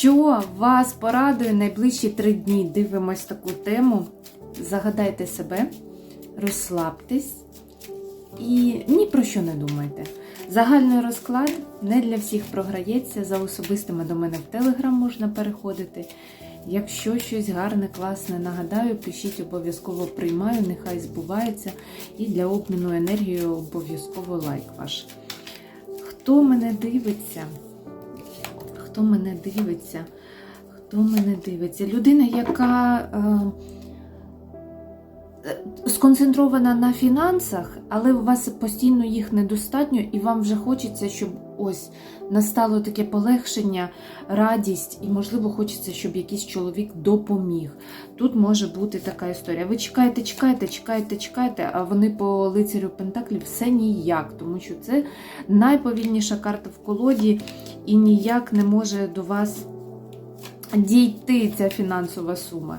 Що вас порадує найближчі три дні? Дивимось таку тему. Загадайте себе, розслабтесь і ні про що не думайте. Загальний розклад не для всіх програється. За особистими до мене в Телеграм можна переходити. Якщо щось гарне, класне, нагадаю, пишіть обов'язково приймаю, нехай збувається. І для обміну енергією обов'язково лайк ваш. Хто мене дивиться? Хто мене дивиться? Хто мене дивиться? Людина, яка е, сконцентрована на фінансах, але у вас постійно їх недостатньо, і вам вже хочеться, щоб ось настало таке полегшення, радість, і, можливо, хочеться, щоб якийсь чоловік допоміг. Тут може бути така історія. Ви чекаєте, чекаєте, чекаєте, чекаєте, а вони по лицарю Пентаклів все ніяк, тому що це найповільніша карта в колоді і ніяк не може до вас дійти ця фінансова сума.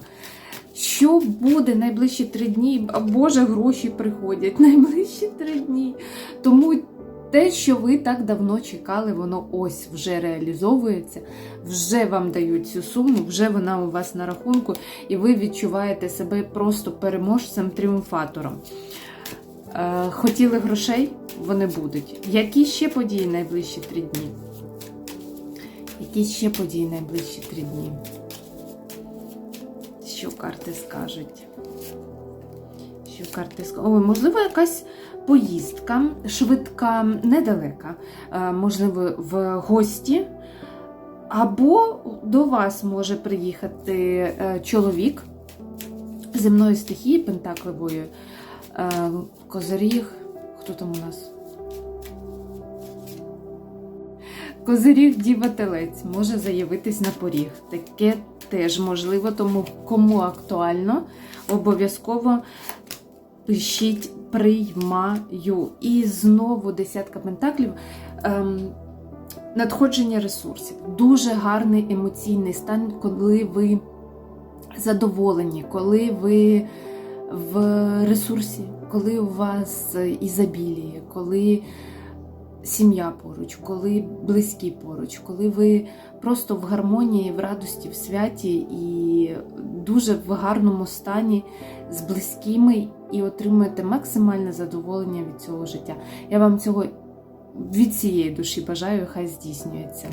Що буде найближчі три дні? Боже, гроші приходять найближчі три дні. Тому те, що ви так давно чекали, воно ось вже реалізовується, вже вам дають цю суму, вже вона у вас на рахунку, і ви відчуваєте себе просто переможцем, тріумфатором. Е, Хотіли грошей, вони будуть. Які ще події найближчі три дні? Які ще події найближчі три дні? Що карти скажуть? Що карти скажуть? Ой, можливо, якась поїздка швидка, недалека, Е, можливо, в гості. Або до вас може приїхати е, чоловік земної стихії пентакливої, е, козиріг. Хто там у нас? Козиріг Діва Телець може заявитись на поріг. Таке теж можливо, тому кому актуально, обов'язково пишіть приймаю. І знову десятка пентаклів. Ем, надходження ресурсів. Дуже гарний емоційний стан, коли ви задоволені, коли ви в ресурсі, коли у вас ізобіліє, коли сім'я поруч, коли близькі поруч, коли ви просто в гармонії, в радості, в святі і дуже в гарному стані з близькими і отримуєте максимальне задоволення від цього життя. Я вам цього від цієї душі бажаю, хай здійснюється.